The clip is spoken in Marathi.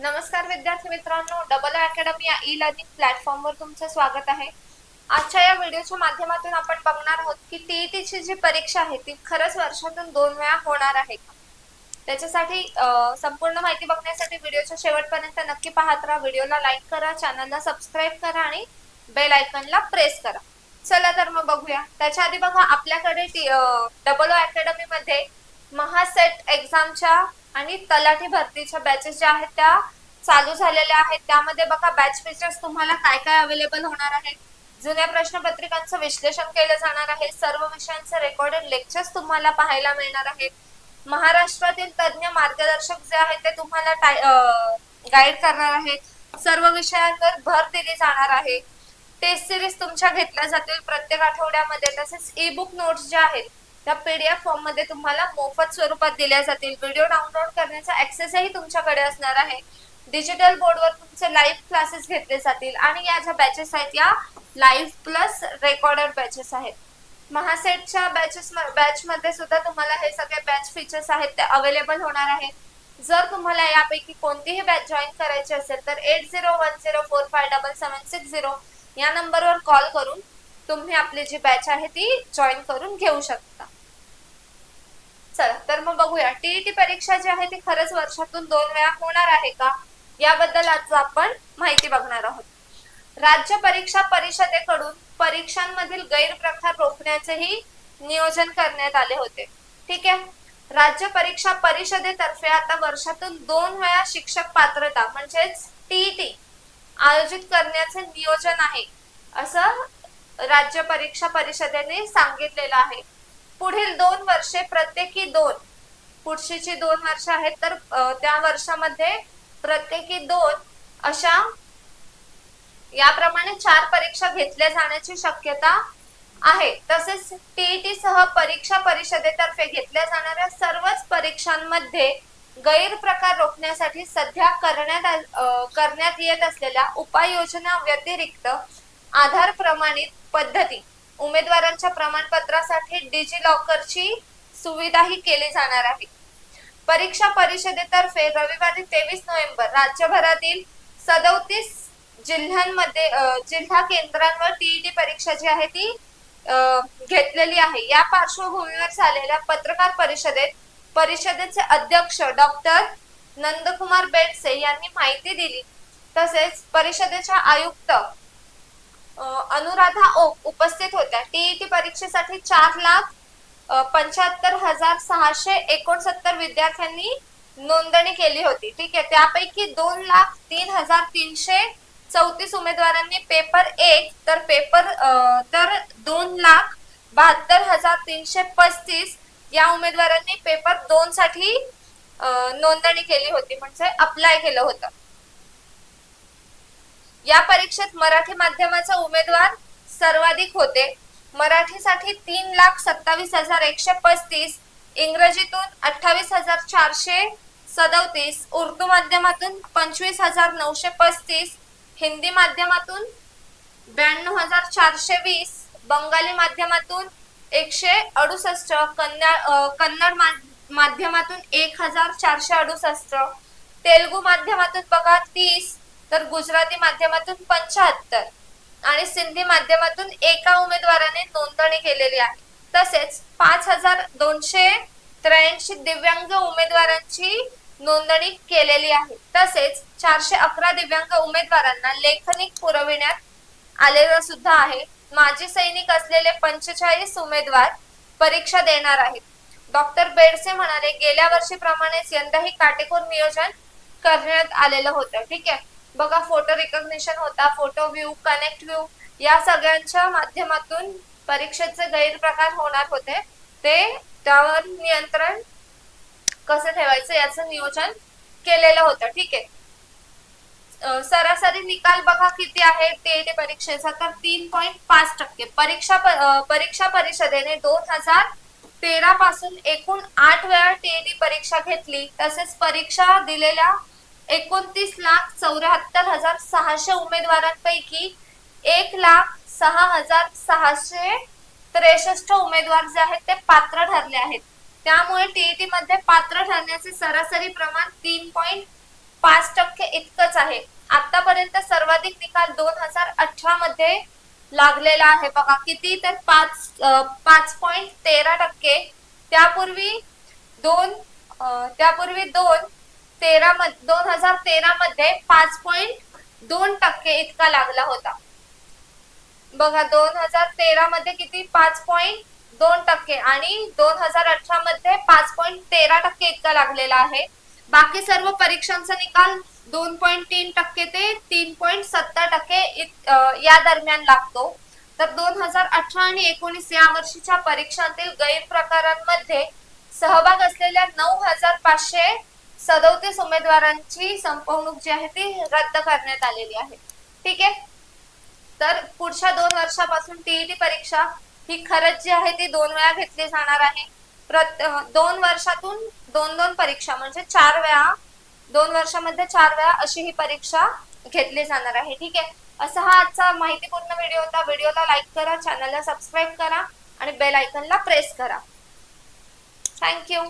नमस्कार विद्यार्थी मित्रांनो डबल अकॅडमी या ई लर्निंग प्लॅटफॉर्मवर तुमचं स्वागत आहे. आजच्या या व्हिडिओच्या माध्यमातून आपण बघणार आहोत की टीईटीची जी परीक्षा आहे ती खरंच वर्षातून दोन वेळा होणार आहे का? त्याच्यासाठी संपूर्ण माहिती बघण्यासाठी व्हिडिओच्या शेवटपर्यंत नक्की पाहत राहा. व्हिडिओला लाईक करा चॅनलला सबस्क्राईब करा आणि बेल आयकनला प्रेस करा. चला तर मग बघूया. त्याच्या आधी बघा आपल्याकडे डबल अकॅडमीमध्ये महासेट एक्झामच्या आणि तलाठी भरतीच्या बॅचेस ज्या आहेत त्या चालू झालेल्या आहेत. त्यामध्ये बघा बॅच फीचर्स तुम्हाला काय काय अवेलेबल होणार आहे जुन्या प्रश्नपत्रिकांचं विश्लेषण केलं जाणार आहे. सर्व विषयांचे रेकॉर्डेड लेक्चर्स तुम्हाला पाहायला मिळणार आहेत. महाराष्ट्रातील तज्ज्ञ मार्गदर्शक जे आहेत ते तुम्हाला गाईड करणार आहेत. सर्व विषयांवर भर दिली जाणार आहे. टेस्ट सिरीज तुमच्या घेतल्या जातील प्रत्येक आठवड्यामध्ये. तसेच ई बुक नोट्स ज्या आहेत त्या पीडीएफ फॉर्ममध्ये तुम्हाला मोफत स्वरूपात दिल्या जातील. व्हिडिओ डाउनलोड करण्याचा ऍक्सेसही तुमच्याकडे असणार आहे. डिजिटल बोर्डवर तुमचे लाईव्ह क्लासेस घेतले जातील आणि या ज्या बॅचेस आहेत या लाईव्ह प्लस रेकॉर्डेड बॅचेस आहेत. महासेटच्या बॅचेस बॅच मध्ये सुद्धा तुम्हाला हे सगळे बॅच फीचर्स आहेत ते अवेलेबल होणार आहेत जर तुम्हाला यापैकी कोणतीही बॅच जॉईन करायची असेल तर eight zero one zero four five double seven six zero या नंबरवर कॉल करून तुम्ही आपली जी बॅच आहे ती जॉईन करून घेऊ शकता. चला तर मग बघूया. टीईटी परीक्षा जी आहे ती खरंच वर्षातून दोन वेळा होणार आहे का? याबद्दल आज आपण माहिती बघणार आहोत. राज्य परीक्षा परिषदेकडून परीक्षांमधील गैरप्रकार रोखण्याचेही नियोजन करण्यात आले होते. ठीक आहे? राज्य परीक्षा परिषदेतर्फे आता वर्षातून दोन वेळा शिक्षक पात्रता म्हणजेच टीईटी आयोजित करण्याचे नियोजन आहे असं राज्य परीक्षा परिषदेने सांगितलेलं आहे. पुढील दोन वर्षे प्रत्येकी दोन पुढची जी दोन वर्ष आहेत तर त्या वर्षामध्ये प्रत्येकी दोन अशा याप्रमाणे चार परीक्षा घेतल्या जाण्याची शक्यता आहे. तसेच टीईटी सह परीक्षा परिषदेतर्फे घेतल्या जाणाऱ्या सर्वच परीक्षांमध्ये गैरप्रकार रोखण्यासाठी सध्या करण्यात करण्यात येत असलेल्या उपाययोजना व्यतिरिक्त आधार प्रमाणित पद्धती उमेदवारांच्या प्रमाणपत्रासाठी डिजी लॉकरची सुविधाही केली जाणार आहे. परीक्षा परिषदेतर्फे रविवारी तेवीस नोव्हेंबर राज्यभरातील सदोतीस जिल्ह्यांमध्ये जिल्हा केंद्रांवर टीईटी परीक्षा जी आहे ती अं, घेतलेली आहे. या पार्श्वभूमीवर झालेल्या पत्रकार परिषदेत परिषदेचे अध्यक्ष डॉक्टर नंदकुमार बेडसे यांनी माहिती दिली. तसेच परिषदेच्या आयुक्त अनुराधा ओक उपस्थित होत्या. टीईटी परीक्षेसाठी चार लाख पंच्याहत्तर हजार सहाशे एकोणसत्तर विद्यार्थ्यांनी नोंदणी केली होती. ठीक आहे त्यापैकी दोन लाख तीन हजार तीनशे चौतीस उमेदवारांनी पेपर एक तर पेपर तर दोन लाख बहात्तर हजार तीनशे पस्तीस या उमेदवारांनी पेपर दोन साठी नोंदणी केली होती. म्हणजे अप्लाय केलं होतं. या परीक्षेत मराठी माध्यमाचा उमेदवार सर्वाधिक होते. मराठीसाठी तीन लाख सत्तावीस हजार एकशे पस्तीस इंग्रजीतून अठ्ठावीस हजार चारशे सदोतीस उर्दू माध्यमातून पंचवीस हजार नऊशे पस्तीस हिंदी माध्यमातून ब्याण्णव हजार चारशे वीस बंगाली माध्यमातून एकशे अडुसष्ट कन्या कन्नड मा- माध्यमातून एक हजार चारशे अडुसष्ट तेलगू माध्यमातून बघा तीस तर गुजराती माध्यमातून पंच्याहत्तर आणि सिंधी माध्यमातून एका उमेदवाराने नोंदणी केलेली आहे. तसेच पाच हजार दोनशे त्र्याऐंशी दिव्यांग उमेदवारांची नोंदणी केलेली आहे. तसेच चारशे अकरा दिव्यांग उमेदवारांना लेखनिक पुरविण्यात आलेलं सुद्धा आहे. माजी सैनिक असलेले पंचेचाळीस उमेदवार परीक्षा देणार आहेत. डॉक्टर बेडसे म्हणाले गेल्या वर्षीप्रमाणेच यंदाही काटेकोर नियोजन करण्यात आलेलं होतं. ठीक आहे? बघा फोटो रिकग्निशन होता फोटो व्ह्यू कनेक्ट व्ह्यू या सगळ्यांच्या माध्यमातून परीक्षेचे गैरप्रकार होणार होते. ते त्यावर नियंत्रण कसं ठेवायचं याचं नियोजन केलेलं होतं. ठीक आहे. सरासरी निकाल बघा किती आहे टीईटी परीक्षेचा. तर तीन पॉईंट पाच टक्के. परीक्षा परीक्षा परिषदेने दोन हजार तेरा पासून एकूण आठ वेळा टीईटी परीक्षा घेतली. तसेच परीक्षा दिलेल्या एकोणतीस लाख चौऱ्याहत्तर हजार सहाशे उमेदवारांपैकी एक लाख सहा हजार सहाशे त्रेसष्ट उमेदवार जे आहेत ते पात्र ठरले आहेत. त्यामुळे टीईटी मध्ये पात्र ठरण्याचे सरासरी प्रमाण तीन पॉईंट पाच टक्के इतकंच आहे. आतापर्यंत सर्वाधिक निकाल दोन हजार अठरा मध्ये लागलेला आहे. बघा किती तर पाच पाच पॉईंट तेरा टक्के. त्यापूर्वी दोन त्यापूर्वी दोन तेरा दोन हजार तेरा मध्ये पाच पॉइंट दोन टक्के इतका लागला होता. बघा दोन हजार तेरा मध्ये किती? पाच पॉइंट दोन टक्के आणि दोन हजार अठरा मध्ये पाच पॉइंट तेरा टक्के इतका लागलेला आहे. बाकी सर्व परीक्षांचा निकाल दोन पॉइंट तीन टक्के ते तीन पॉइंट सत्तर टक्के या दरम्यान लागतो. तर दोन हजार अठरा आणि एकोणीस या वर्षीच्या परीक्षांतील गैरप्रकारांमध्ये सहभाग असलेल्या नऊ हजार पाचशे सदोतीस उमेदवारांची संपवणूक जी आहे ती रद्द करण्यात आलेली आहे. ठीक आहे? तर पुढच्या दोन वर्षापासून टीईटी परीक्षा ही खरंच जी आहे ती दोन वेळा घेतली जाणार आहे. प्रत दोन वर्षातून दोन दोन परीक्षा म्हणजे चार वेळा दोन वर्षामध्ये चार वेळा अशी ही परीक्षा घेतली जाणार आहे. ठीक आहे? असा हा आजचा माहितीपूर्ण व्हिडिओ होता. व्हिडिओला लाईक करा चॅनलला सबस्क्राईब करा आणि बेल आयकनला प्रेस करा. Thank you.